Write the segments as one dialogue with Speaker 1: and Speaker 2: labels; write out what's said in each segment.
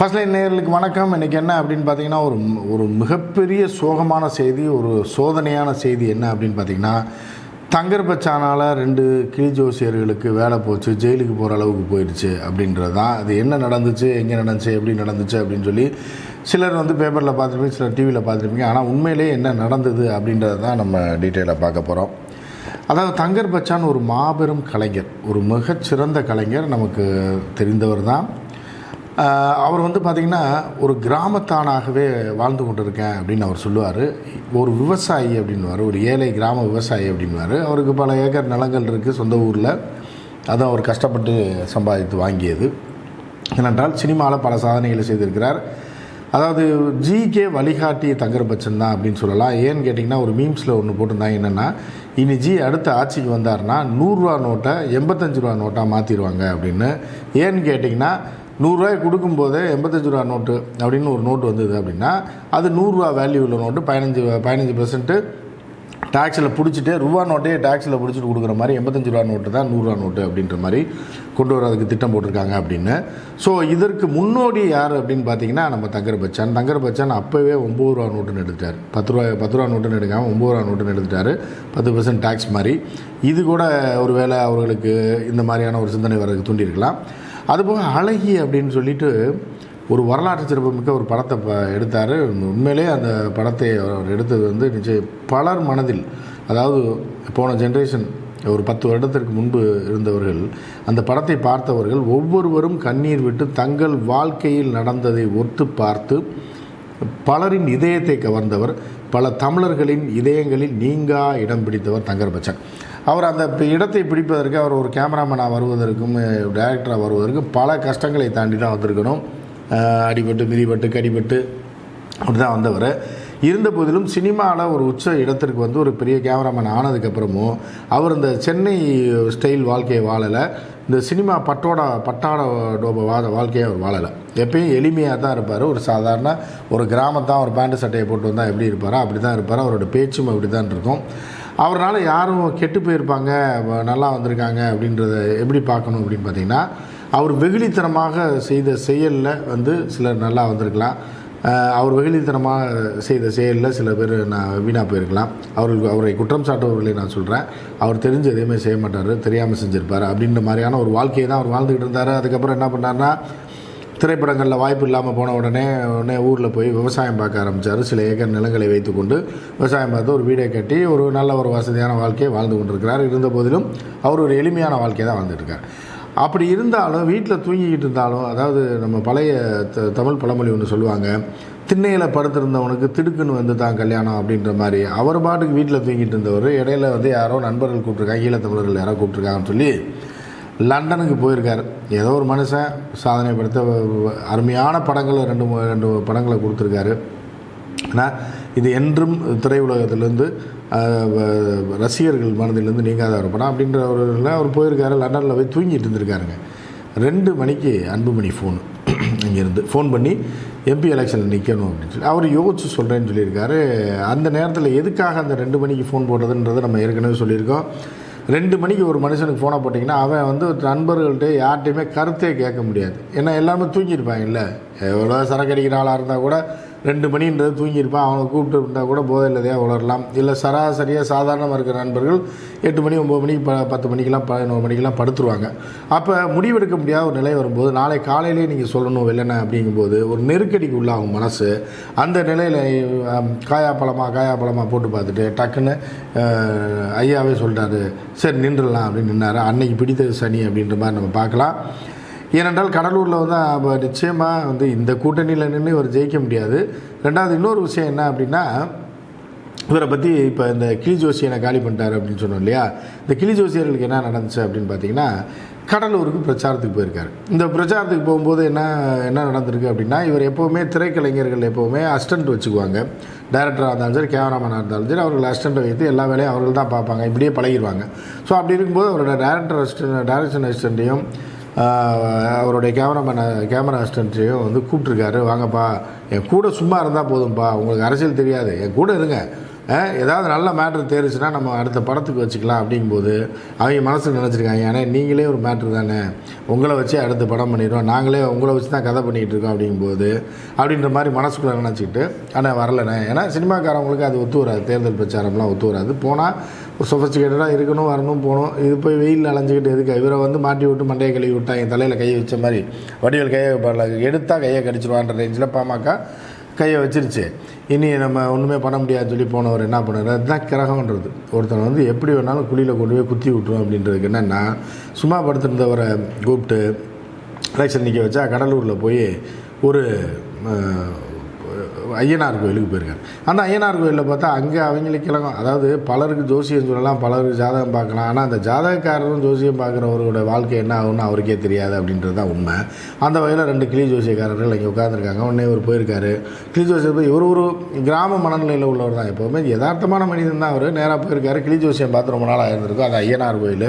Speaker 1: First line நேர்களுக்கு வணக்கம். இன்றைக்கி என்ன அப்படின்னு பார்த்தீங்கன்னா ஒரு ஒரு மிகப்பெரிய சோகமான செய்தி ஒரு சோதனையான செய்தி என்ன அப்படின்னு பார்த்தீங்கன்னா தங்கர்பச்சானால் ரெண்டு கிளி ஜோசியர்களுக்கு வேலை போச்சு ஜெயிலுக்கு போகிற அளவுக்கு போயிடுச்சு அப்படின்றது தான் அது என்ன நடந்துச்சு எங்கே நடந்துச்சு எப்படி நடந்துச்சு அப்படின்னு சொல்லி சிலர் வந்து பேப்பரில் பார்த்துருப்பீங்க சிலர் டிவியில் பார்த்துருப்பீங்க. ஆனால் உண்மையிலேயே என்ன நடந்தது அப்படின்றத தான் நம்ம டீட்டெயிலாக பார்க்க போகிறோம் அதாவது தங்கர் பச்சான் ஒரு மாபெரும் கலைஞர் ஒரு மிகச்சிறந்த கலைஞர் நமக்கு தெரிந்தவர் தான் அவர் வந்து பார்த்திங்கன்னா ஒரு கிராமத்தானாகவே வாழ்ந்து கொண்டிருக்கேன் அப்படின்னு அவர் சொல்லுவார். ஒரு விவசாயி அப்படின்வார் ஒரு ஏழை கிராம விவசாயி அப்படின்வார் அவருக்கு பல ஏக்கர் நிலங்கள் இருக்குது சொந்த ஊரில். அதுவும் அவர் கஷ்டப்பட்டு சம்பாதித்து வாங்கியது. ஏனென்றால் சினிமாவில் பல சாதனைகளை செய்திருக்கிறார். அதாவது ஜிகே வழிகாட்டி தங்கர் பச்சன் தான் அப்படின்னு சொல்லலாம். ஏன்னு கேட்டிங்கன்னா ஒரு மீம்ஸில் ஒன்று போட்டிருந்தாங்க. என்னென்னா இனி ஜி அடுத்த ஆட்சிக்கு வந்தார்னா நூறுரூவா நோட்டை எண்பத்தஞ்சு ரூபா நோட்டாக மாற்றிடுவாங்க அப்படின்னு. ஏன்னு கேட்டிங்கன்னா நூறுரூவாய் கொடுக்கும்போதே எண்பத்தஞ்சு ரூபா நோட்டு அப்படின்னு ஒரு நோட்டு வந்தது அப்படின்னா அது நூறுரூவா வேல்யூ உள்ள நோட்டு பதினஞ்சு பதினஞ்சு பர்சன்ட்டு டேக்ஸில் பிடிச்சிட்டு ரூபா நோட்டே டேக்ஸில் பிடிச்சிட்டு கொடுக்குற மாதிரி எண்பத்தஞ்சு ரூபா நோட்டு தான் நூறுரூவா நோட்டு அப்படின்ற மாதிரி கொண்டு வரதுக்கு திட்டம் போட்டிருக்காங்க அப்படின்னு. ஸோ இதற்கு முன்னோடி யார் அப்படின்னு பார்த்தீங்கன்னா நம்ம தங்கர் பச்சான். தங்கர் பச்சான் அப்போவே ஒம்பது ரூபா நோட்டுன்னு எடுத்துட்டார். பத்து ரூபா பத்து ரூபா நோட்டுன்னு எடுக்காமல் ஒம்பது ரூபா நோட்டுன்னு எடுத்துட்டார். பத்து பர்சன்ட் டேக்ஸ் மாதிரி. இது கூட ஒரு வேளை அவர்களுக்கு இந்த மாதிரியான ஒரு சிந்தனை வரதுக்கு தூண்டியிருக்கலாம். அதுபோக அழகி அப்படின்னு சொல்லிட்டு ஒரு வரலாற்று சிறப்புமிக்க ஒரு படத்தை ப எடுத்தார். உண்மையிலே அந்த படத்தை அவர் எடுத்தது வந்து நிச்சயம் பலர் மனதில் அதாவது போன ஜென்ரேஷன் ஒரு பத்து வருடத்திற்கு முன்பு இருந்தவர்கள் அந்த படத்தை பார்த்தவர்கள் ஒவ்வொருவரும் கண்ணீர் விட்டு தங்கள் வாழ்க்கையில் நடந்ததை ஒத்து பார்த்து பலரின் இதயத்தை கவர்ந்தவர். பல தமிழர்களின் இதயங்களில் நீங்கா இடம் பிடித்தவர் தங்கர் பச்சன் அவர் அந்த இடத்தை பிடிப்பதற்கு அவர் ஒரு கேமராமேனாக வருவதற்கும் டைரக்டராக வருவதற்கும் பல கஷ்டங்களை தாண்டி தான் வந்திருக்கணும். அடிபட்டு மிதிபட்டு கடிபட்டு அப்படி தான் வந்தவர். இருந்த போதிலும் சினிமாவில் ஒரு உச்ச இடத்திற்கு வந்து ஒரு பெரிய கேமராமேன் ஆனதுக்கப்புறமும் அவர் இந்த சென்னை ஸ்டைல் வாழ்க்கையை வாழலை. இந்த சினிமா பட்டோட பட்டாட டோப வாத வாழ்க்கையை அவர் வாழலை. எப்பயும் எளிமையாக தான் இருப்பார். ஒரு சாதாரண ஒரு கிராமத்தான் ஒரு பேண்ட் சட்டையை போட்டு வந்தால் எப்படி இருப்பாரோ? அப்படி தான் இருப்பார். அவரோட பேச்சும் அப்படி தான் இருக்கும். அவரால் யாரும் கெட்டு போயிருப்பாங்க. நல்லா வந்திருக்காங்க அப்படின்றத எப்படி பார்க்கணும் அப்படின்னு பார்த்தீங்கன்னா அவர் வெகுளித்தனமாக செய்த செயலில் வந்து சிலர் நல்லா வந்திருக்கலாம். அவர் வெகுளித்தனமாக செய்த செயலில் சில பேர் நான் வீணாக போயிருக்கலாம். அவருக்கு அவரை குற்றம் சாட்டுபவர்களை நான் சொல்கிறேன் அவர் தெரிஞ்சு எதையுமே செய்ய மாட்டார் தெரியாமல் செஞ்சுருப்பார். அப்படின்ற மாதிரியான ஒரு வாழ்க்கையை தான் அவர் வாழ்ந்துக்கிட்டு இருந்தார். அதுக்கப்புறம் என்ன பண்ணார்னா திரைப்படங்களில் வாய்ப்பு இல்லாமல் போன உடனே உடனே ஊரில் போய் விவசாயம் பார்க்க ஆரம்பித்தார் சில ஏக்கர் நிலங்களை வைத்துக்கொண்டு விவசாயம் பார்த்து ஒரு வீடை கட்டி ஒரு நல்ல ஒரு வசதியான வாழ்க்கையை வாழ்ந்து கொண்டிருக்கிறார். இருந்த போதிலும் அவர் ஒரு எளிமையான வாழ்க்கையை தான் வாழ்ந்துட்டுருக்கார் அப்படி இருந்தாலும் வீட்டில் தூங்கிக்கிட்டு இருந்தாலும் அதாவது நம்ம பழைய த தமிழ் பழமொழி ஒன்று சொல்லுவாங்க திண்ணையில் படுத்திருந்தவனுக்கு திடுக்குன்னு வந்து தான் கல்யாணம் அப்படின்ற மாதிரி. அவர் பாட்டுக்கு வீட்டில் தூங்கிட்டு இருந்தவர் இடையில வந்து யாரோ நண்பர்கள் கூப்பிட்ருக்காங்க ஈழத் தமிழர்கள் யாரோ கூப்பிட்ருக்காங்கன்னு சொல்லி லண்டனுக்கு போயிருக்கார். ஏதோ ஒரு மனுஷன் சாதனை படுத்த அருமையான படங்களை ரெண்டு ரெண்டு படங்களை கொடுத்துருக்காரு. ஆனால் இது என்றும் திரையுலகத்திலேருந்து ரசிகர்கள் மனதிலேருந்து நீங்காத ஒரு படம் அப்படின்ற ஒரு அவர் போயிருக்காரு லண்டனில் போய் தூங்கிட்டு இருந்திருக்காருங்க. ரெண்டு மணிக்கு அன்புமணி ஃபோன் இங்கேருந்து ஃபோன் பண்ணி எம்பி எலெக்ஷனில் நிற்கணும் அப்படின்னு சொல்லி. அவர் யோசிச்சு சொல்கிறேன்னு சொல்லியிருக்காரு. அந்த நேரத்தில் எதுக்காக அந்த ரெண்டு மணிக்கு ஃபோன் போடுறதுன்றதை நம்ம ஏற்கனவே சொல்லியிருக்கோம். ரெண்டு மணிக்கு ஒரு மனுஷனுக்கு ஃபோனை போட்டிங்கன்னா அவன் வந்து நண்பர்கள்ட்ட யார்கிட்டையுமே கருத்தே கேட்க முடியாது. ஏன்னா எல்லாருமே தூங்கியிருப்பாங்க இல்லை? எவ்வளோ சரக்கு அடிக்கிற ஆளாக இருந்தால் கூட ரெண்டு மணின்றது தூங்கியிருப்பான். அவனை கூப்பிட்டு இருந்தால் கூட போதையில்லதையாக உணரலாம் உளரலாம் இல்லை சராசரியாக சாதாரணமாக இருக்கிற நண்பர்கள் எட்டு மணி ஒம்பது மணிக்கு ப பத்து மணிக்கெல்லாம் பதினோரு மணிக்கெலாம் படுத்துருவாங்க. அப்போ முடிவெடுக்க முடியாத ஒரு நிலை வரும்போது நாளை காலையிலே நீங்கள் சொல்லணும் வெள்ளனை அப்படிங்கும்போது ஒரு நெருக்கடிக்கு உள்ளாகும் மனசு. அந்த நிலையில் காயாப்பழமாக காயாப்பழமாக போட்டு பார்த்துட்டு டக்குன்னு ஐயாவே சொல்லிட்டாரு சரி நின்றுடலாம் அப்படின்னு நின்னார். அன்னைக்கு பிடித்தது சனி அப்படின்ற மாதிரி நம்ம பார்க்கலாம். ஏனென்றால் கடலூரில் வந்து நிச்சயமாக வந்து இந்த கூட்டணியில் நின்று இவர் ஜெயிக்க முடியாது. ரெண்டாவது இன்னொரு விஷயம் என்ன அப்படின்னா இவரை பற்றி இப்போ இந்த கிளி ஜோசியனை காலி பண்ணிட்டார் அப்படின்னு சொன்னோம் இல்லையா? இந்த கிளி ஜோசியர்களுக்கு என்ன நடந்துச்சு அப்படின்னு பார்த்தீங்கன்னா கடலூருக்கு பிரச்சாரத்துக்கு போயிருக்காரு. இந்த பிரச்சாரத்துக்கு போகும்போது என்ன என்ன நடந்திருக்கு அப்படின்னா இவர் எப்போவுமே திரைக்கலைஞர்கள் எப்போவுமே அஸ்டண்ட் வச்சுக்குவாங்க. டைரக்டராக இருந்தாலும் சரி கேமராமேனாக இருந்தாலும் சரி அவர்கள் அஸ்டண்ட்டை வைத்து எல்லா வேலையும் அவர்கள் தான் பார்ப்பாங்க இப்படியே பழகிடுவாங்க ஸோ அப்படி இருக்கும்போது அவரோட டேரக்டர் அஸ்டன் டேரக்ஷன் அசிஸ்டண்ட்டையும் அவருடைய கேமராமேன் கேமரா அசிஸ்டன்ட்டையும் வந்து கூப்பிட்ருக்காரு வாங்கப்பா என் கூட சும்மா இருந்தால் போதும்ப்பா உங்களுக்கு அரசியல் தெரியாது. என் கூட இருங்க. ஏதாவது நல்ல மேட்ரு தேர்ச்சுன்னா நம்ம அடுத்த படத்துக்கு வச்சுக்கலாம் அப்படிங்கும்போது அவங்க மனசில் நினச்சிருக்காங்க. ஏன்னா நீங்களே ஒரு மேட்ரு தானே. உங்களை வச்சு அடுத்த படம் பண்ணிடுவோம் நாங்களே உங்களை வச்சு தான் கதை பண்ணிகிட்டு இருக்கோம் அப்படிங்கும்போது அப்படின்ற மாதிரி மனசுக்குள்ளே நினச்சிக்கிட்டு ஆனால் வரலண்ணே. ஏன்னா சினிமாக்காரவங்களுக்கு அது ஒத்து வராது. தேர்தல் பிரச்சாரம்லாம் ஒத்து வராது. போனால் சொஃபஸ்டிகேட்டடாக இருக்கணும் வரணும் போகணும். இது போய் வெயில் அலைஞ்சிக்கிட்டு எதுக்கு? இவரை வந்து மாட்டி விட்டு மண்டையை கழுவி விட்டா என் தலையில் கையை வச்ச மாதிரி. வடிவேல் கையை வைப்பார்ல, எடுத்தால் கையை கடிச்சிருவான்ற ரேஞ்சில் பாமக கையை வச்சிருச்சு. இனி நம்ம ஒன்றுமே பண்ண முடியாதுன்னு சொல்லி போனவர் என்ன பண்ணுறாரு? அதுதான் கிரகம்ன்றது. ஒருத்தர் வந்து எப்படி வேணாலும் குழியில் கொண்டு போய் குத்தி விட்டுரும் அப்படின்றதுக்கு என்னென்னா சும்மா படுத்திருந்தவரை கூப்பிட்டு எலெக்ஷன் நிற்க வச்சா கடலூரில் போய் ஒரு ஐயனார் கோயிலுக்கு போயிருக்காரு. அந்த ஐயனார் கோயிலில் பார்த்தா அங்கே அவங்களுக்கெல்லாம் கிழங்கும் அதாவது பலருக்கு ஜோசியம் சொல்லலாம் பலருக்கு ஜாதகம் பார்க்கலாம். ஆனால் அந்த ஜாதகக்காரரும் ஜோசியம் பார்க்குறவரோட வாழ்க்கை என்ன ஆகும்னு அவருக்கே தெரியாது அப்படின்றது தான் உண்மை. அந்த வகையில் ரெண்டு கிளி ஜோசியக்காரர்கள் இங்கே உட்காந்துருக்காங்க உடனே இவர் போயிருக்காரு. கிளி ஜோசியர் போய் இவர் ஒரு கிராம மனநிலையில் உள்ளவர் தான் எப்போவுமே. யதார்த்தமான மனிதன் தான் அவர். நேராக போயிருக்காரு. கிளி ஜோசியம் பார்த்து ரொம்ப நாள் ஆயிருந்திருக்கும். அது ஐயனார் கோயில்.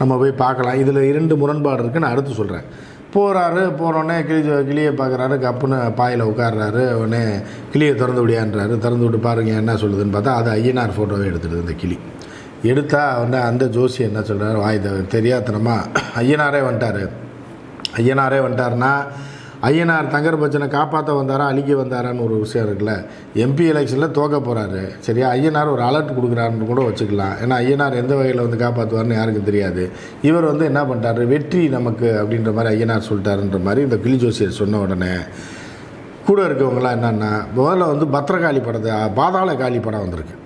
Speaker 1: நம்ம போய் பார்க்கலாம். இதில் இரண்டு முரண்பாடு இருக்குன்னு அடுத்து சொல்கிறேன் போகிறாரு போனோடனே கிளி கிளியை பார்க்குறாரு கப்புன்னு பாயில் உட்கார்றாரு உடனே கிளியை திறந்து விடியான்றாரு. திறந்து விட்டு பாருங்க என்ன சொல்லுதுன்னு பார்த்தா அது ஐயனார் ஃபோட்டோவே எடுத்துடுது இந்த கிளி. எடுத்தா உடனே அந்த ஜோசி என்ன சொல்கிறாரு வாய் த- ஐயனாரே வந்துட்டார். ஐயனாரே வந்துட்டாருன்னா ஐயனார் தங்கர் பச்சனை காப்பாற்ற வந்தாரா அழிக்க வந்தாரான்னு ஒரு விஷயம் இருக்குல்ல. எம்பி எலெக்ஷனில் தோக்க போகிறாரு சரியா? ஐயனார் ஒரு அலர்ட் கொடுக்குறாருன்னு கூட வச்சுக்கலாம். ஏன்னா ஐயனார் எந்த வகையில் வந்து காப்பாற்றுவார்னு யாருக்கும் தெரியாது. இவர் வந்து என்ன பண்ணிட்டாரு வெற்றி நமக்கு அப்படின்ற மாதிரி ஐயனார் சொல்லிட்டாருன்ற மாதிரி இந்த கிளி ஜோசியர் சொன்ன உடனே கூட இருக்கவங்களாம் என்னென்னா முதல்ல வந்து பத்திரகாளி படத்தை பாதாள காளி படம் வந்திருக்கு.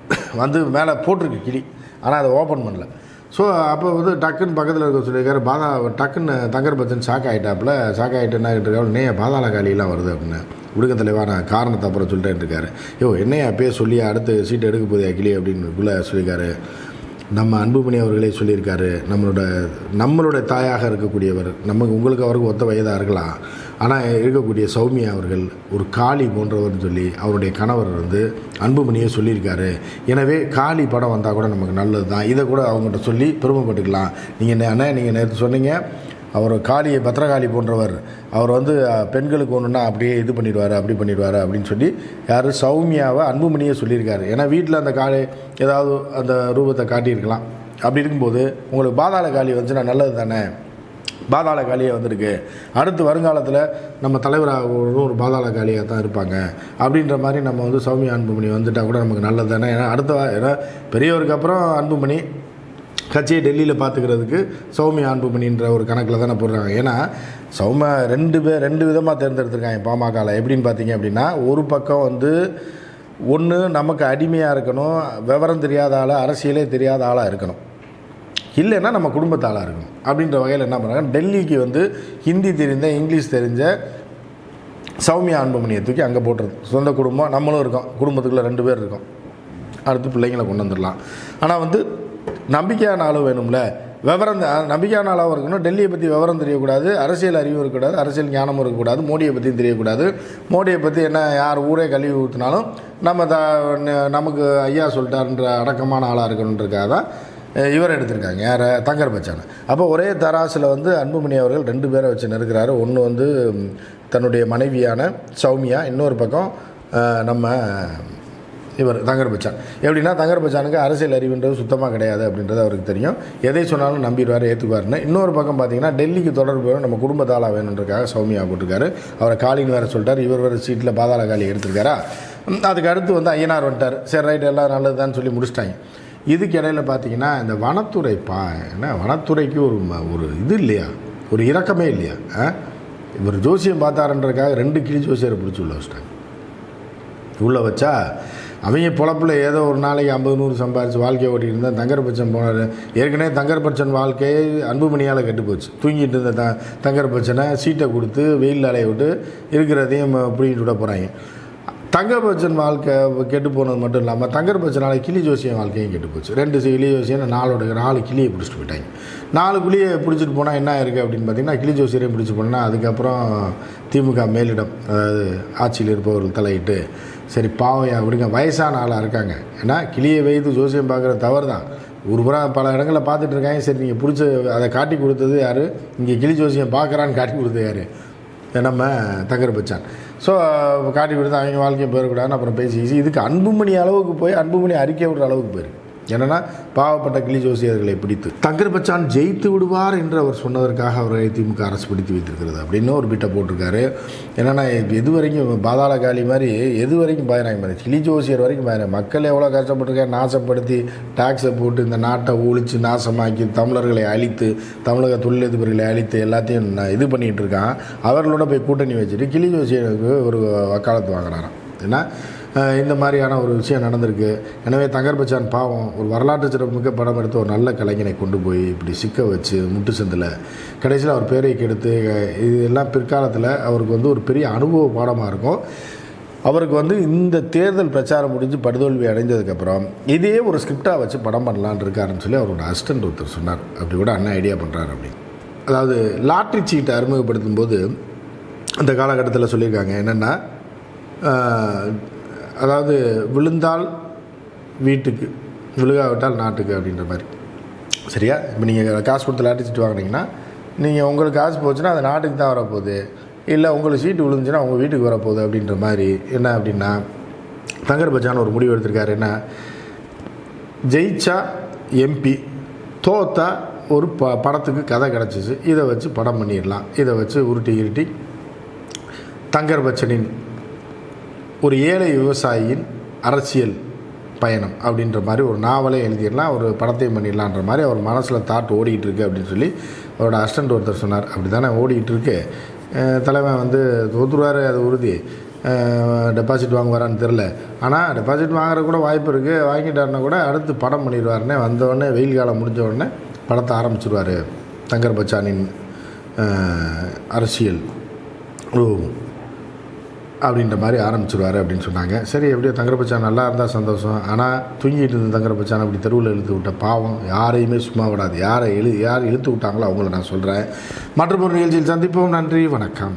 Speaker 1: வந்து மேலே போட்டிருக்கு கிளி. ஆனால் அதை ஓப்பன் பண்ணல. ஸோ அப்போ வந்து டக்குன்னு பக்கத்தில் இருக்க சொல்லியிருக்காரு பாதா டக்குன்னு தங்கர் பச்சன் ஷாக் ஆகிட்டாப்புல ஷாக் ஆகிட்டு என்ன இருக்காரு? நே பாதாள காளியெல்லாம் வருது அப்படின்னு. விடுங்க தலைவா நான் காரணத்தை அப்புறம் சொல்லிட்டேன் இருக்காரு. யோ என்னையா அப்பயே சொல்லி அடுத்து சீட்டு எடுக்க போதே கிளி அப்படின்னு சொல்லியிருக்காரு. நம்ம அன்புமணி அவர்களே சொல்லியிருக்காரு நம்மளோட நம்மளுடைய தாயாக இருக்கக்கூடியவர் நமக்கு உங்களுக்கு அவருக்கு ஒத்த வயதாக இருக்கலாம். ஆனால் இருக்கக்கூடிய சௌமியா அவர்கள் ஒரு காளி போன்றவர்னு சொல்லி அவருடைய கணவர் வந்து அன்புமணியே சொல்லியிருக்காரு. எனவே காளி படம் வந்தால் கூட நமக்கு நல்லது தான் இதை கூட அவங்ககிட்ட சொல்லி பெருமைப்பட்டுக்கலாம். நீங்கள் அண்ணா நீங்கள் நேற்று சொன்னீங்க அவர் காளியை பத்திரகாளி போன்றவர். அவர் வந்து பெண்களுக்கு ஒன்றுனா அப்படியே இது பண்ணிடுவார் அப்படி பண்ணிடுவார் அப்படின்னு சொல்லி யார்? சௌமியாவை அன்புமணியே சொல்லியிருக்காரு. ஏன்னா வீட்டில் அந்த காளி ஏதாவது அந்த ரூபத்தை காட்டியிருக்கலாம். அப்படி இருக்கும்போது உங்களுக்கு பாதாள காளி வந்துச்சுன்னா நல்லது தானே? பாதாள காளியாக வந்திருக்கு. அடுத்து வருங்காலத்தில் நம்ம தலைவராக ஒரு பாதாள காளியாக தான் இருப்பாங்க. அப்படின்ற மாதிரி நம்ம வந்து சௌமியா அன்புமணி வந்துட்டால் கூட நமக்கு நல்லது தானே? ஏன்னா அடுத்த ஏன்னா பெரியவருக்கு அப்புறம் அன்புமணி கட்சியை டெல்லியில் பார்த்துக்கிறதுக்கு சௌமியா அன்புமணின்ற ஒரு கணக்கில் தானே போடுறாங்க. ஏன்னா சௌமியா ரெண்டு பேர் ரெண்டு விதமாக தேர்ந்தெடுத்திருக்காங்க பாமகவில் எப்படின்னு பார்த்தீங்க அப்படின்னா ஒரு பக்கம் வந்து ஒன்று நமக்கு அடிமையாக இருக்கணும் விவரம் தெரியாத ஆளாக அரசியலே தெரியாத ஆளாக இருக்கணும். இல்லைன்னா நம்ம குடும்பத்தாளாக இருக்கணும். அப்படின்ற வகையில் என்ன பண்ணுறாங்க டெல்லிக்கு வந்து ஹிந்தி தெரிந்த இங்கிலீஷ் தெரிஞ்ச சௌமியா அன்புமணியை தூக்கி அங்கே போட்டுருது சொந்த குடும்பம் நம்மளும் இருக்கோம். குடும்பத்துக்குள்ளே ரெண்டு பேர் இருக்கோம். அடுத்து பிள்ளைங்களை கொண்டு வந்துடலாம். ஆனால் வந்து நம்பிக்கையான ஆளும் வேணும்ல. விவரம் நம்பிக்கையான ஆளாகவும் இருக்கணும் டெல்லியை பற்றி விவரம் தெரியக்கூடாது அரசியல் அறிவும் இருக்கக்கூடாது அரசியல் ஞானமும் இருக்கக்கூடாது மோடியை பற்றியும் தெரியக்கூடாது. மோடியை பற்றி என்ன யார் ஊரே கழுவி ஊற்றினாலும் நம்ம த நமக்கு ஐயா சொல்லிட்டாருன்ற அடக்கமான ஆளாக இருக்கணுன்றக்காக தான் இவர் எடுத்திருக்காங்க யார்? தங்கர் பச்சானை. அப்போ ஒரே தராசில் வந்து அன்புமணி அவர்கள் ரெண்டு பேரை வச்சு நிற்கிறாரு ஒன்று வந்து தன்னுடைய மனைவியான சௌமியா இன்னொரு பக்கம் நம்ம இவர் தங்கர்பச்சான் எப்படின்னா தங்கர்பச்சானுக்கு அரசியல் அறிவுன்றது சுத்தமாக கிடையாது அப்படின்றது அவருக்கு தெரியும். எதை சொன்னாலும் நம்பிடுவார் ஏற்றுக்குவார்னு இன்னொரு பக்கம் பார்த்தீங்கன்னா டெல்லிக்கு தொடர்பு வேணும் நம்ம குடும்பத்தாளா வேணுன்றக்காக சௌமியா போட்டிருக்காரு. அவரை காலின்னு வேறு சொல்லிட்டார். இவர் வேறு சீட்டில் பாதாள காலி எடுத்திருக்காரா? அதுக்கு அடுத்து வந்து ஐயனார் வந்துட்டார். சரி ரைட் எல்லாம் நல்லதுதான்னு சொல்லி முடிச்சிட்டாங்க. இதுக்கு இடையில பார்த்தீங்கன்னா இந்த வனத்துறை பா என்ன வனத்துறைக்கு ஒரு ம- ஒரு இது இல்லையா? ஒரு இறக்கமே இல்லையா? ஆ? இவர் ஜோசியம் பார்த்தாருன்றதுக்காக ரெண்டு கிளி ஜோசியரை பிடிச்சி உள்ள வச்சிட்டாங்க. உள்ளே வச்சா அவங்க பொழப்பில் ஏதோ ஒரு நாளைக்கு ஐம்பது நூறு சம்பாரிச்சு வாழ்க்கையை ஓட்டிகிட்டு இருந்தால் தங்கர்பட்சன் போனார். ஏற்கனவே தங்கர்பட்சன் வாழ்க்கையை அன்புமணியால் கெட்டுப்போச்சு. தூங்கிட்டு இருந்த த தங்கர்பட்சனை சீட்டை கொடுத்து வெயில் அலைய விட்டு இருக்கிறதையும் பிடிங்கிட்டு விட போகிறாங்க தங்கர்பட்சன் வாழ்க்கை கெட்டு போனது மட்டும் இல்லாமல் தங்கர்பச்சனால் கிளி ஜோசியம் வாழ்க்கையும் கெட்டு போச்சு ரெண்டு கிளி ஜோசியம் நாலோட நாலு கிளியை பிடிச்சிட்டு போயிட்டாங்க. நாலு கிளியை பிடிச்சிட்டு போனால் என்ன இருக்குது அப்படின்னு பார்த்தீங்கன்னா கிளி ஜோசியரையும் பிடிச்சி போனால் அதுக்கப்புறம் திமுக மேலிடம் அதாவது ஆட்சியில் இருப்பவர்கள் தலையிட்டு சரி பாவையா விடுங்க வயசான ஆளாக இருக்காங்க. ஏன்னா கிளியை வைத்து ஜோசியம் பார்க்குற தவறு தான். ஒரு புறா பல இடங்களில் பார்த்துட்டு இருக்காங்க. சரி நீங்கள் பிடிச்ச அதை காட்டி கொடுத்தது யார்? இங்கே கிளி ஜோசியம் பார்க்குறான்னு காட்டி கொடுத்தது யார்? நம்ம தங்கர் பச்சான். ஸோ காட்டி கொடுத்து அவங்க வாழ்க்கையை போயிடக்கூடாதுன்னு அப்புறம் பேசி இதுக்கு அன்புமணி அளவுக்கு போய் அன்புமணி அறிக்கை விடுற அளவுக்கு போயிருக்கு. என்னன்னா பாவப்பட்ட கிளி ஜோசியர்களை பிடித்து தங்கர்பச்சான் ஜெயித்து விடுவார் என்று அவர் சொன்னதற்காக அவரை திமுக அரசு பிடித்து வைத்திருக்கிறது அப்படின்னு ஒரு பிட்டை போட்டிருக்காரு. என்னன்னா எது வரைக்கும் பாதாள காளி மாதிரி எது வரைக்கும் பாயிறாங்க மாதிரி கிளி ஜோசியர் வரைக்கும் பாயிறாங்க மக்கள் எவ்வளோ கஷ்டப்பட்டிருக்கா நாசப்படுத்தி டாக்ஸை போட்டு இந்த நாட்டை ஒழித்து நாசமாக்கி தமிழர்களை அழித்து தமிழக தொழிலதிபர்களை அழித்து எல்லாத்தையும் நான் இது பண்ணிகிட்டு இருக்கான். அவர்களோட போய் கூட்டணி வச்சுட்டு கிளி ஜோசியருக்கு ஒரு வக்காலத்து வாங்கினாராம் ஏன்னா இந்த மாதிரியான ஒரு விஷயம் நடந்திருக்கு. எனவே தங்கர்பச்சான் பாவம் ஒரு வரலாற்று சிறப்புமிக்க படம் எடுத்து ஒரு நல்ல கலைஞனை கொண்டு போய் இப்படி சிக்க வச்சு முட்டு சந்தில். கடைசியில் அவர் பேரை கெடுத்து இது எல்லாம் பிற்காலத்தில் அவருக்கு வந்து ஒரு பெரிய அனுபவ பாடமாக இருக்கும். அவருக்கு வந்து இந்த தேர்தல் பிரச்சாரம் முடிஞ்சு படுதோல்வி அடைஞ்சதுக்கப்புறம் இதே ஒரு ஸ்கிரிப்டாக வச்சு படம் பண்ணலான்னு இருக்காருன்னு சொல்லி அவரோட அசிஸ்டன்ட் ஒருத்தர் சொன்னார். அப்படி கூட அண்ணன் ஐடியா பண்ணுறாரு அப்படின்னு. அதாவது லாட்ரி சீட்டை அறிமுகப்படுத்தும் போது அந்த காலகட்டத்தில் சொல்லியிருக்காங்க என்னென்னா அதாவது விழுந்தால் வீட்டுக்கு விழுகாவிட்டால் நாட்டுக்கு அப்படின்ற மாதிரி. சரியா? இப்போ நீங்கள் காசு கொடுத்து லாட்டரி சீட்டு வாங்குனீங்கன்னா நீங்கள் உங்களுக்கு காசு போச்சுன்னா அது நாட்டுக்கு தான் வரப்போகுது. இல்லை உங்களுக்கு சீட்டு விழுந்துச்சுன்னா உங்கள் வீட்டுக்கு வரப்போகுது அப்படின்ற மாதிரி. என்ன அப்படின்னா தங்கர் பச்சான் ஒரு முடிவு எடுத்திருக்காரு. என்ன? ஜெயிச்சா எம்பி தோத்தா ஒரு ப படத்துக்கு கதை கிடச்சிச்சு. இதை வச்சு படம் பண்ணிடலாம். இதை வச்சு உருட்டி இருட்டி தங்கர் பச்சனின் ஒரு ஏழை விவசாயியின் அரசியல் பயணம் அப்படின்ற மாதிரி ஒரு நாவலை எழுதிடலாம் ஒரு படத்தையும் பண்ணிடலான்ற மாதிரி அவர் மனசில் தாட் ஓடிக்கிட்டு இருக்கு அப்படின்னு சொல்லி அவரோட அசிஸ்டண்ட் ஒருத்தர் சொன்னார். அப்படி தானே ஓடிக்கிட்டு இருக்கு. தலைவன் வந்து தோத்துருவார் அது உறுதி. டெபாசிட் வாங்குவாரான்னு தெரில ஆனால் டெபாசிட் வாங்குற கூட வாய்ப்பு இருக்குது வாங்கிட்டாருன்னா கூட அடுத்து படம் பண்ணிடுவாருன்னே வந்தவுடனே வெயில் காலம் முடிஞ்ச உடனே படத்தை ஆரம்பிச்சிருவார் தங்கர் பச்சானின் அரசியல் ரூபம் அப்படின்ற மாதிரி ஆரம்பிச்சிருவார் அப்படின்னு சொன்னாங்க. சரி எப்படியோ தங்கரபச்சான் நல்லா இருந்தால் சந்தோஷம். ஆனால் தூங்கிட்டு இருந்த தங்கரபச்சான் அப்படி தெருவில் இழுத்து விட்ட பாவம். யாரையுமே சும்மா விடாது. யாரை எழு யார் இழுத்து விட்டாங்களோ அவங்கள நான் சொல்கிறேன் மற்றொரு நிகழ்ச்சியில் சந்திப்போம். நன்றி. வணக்கம்.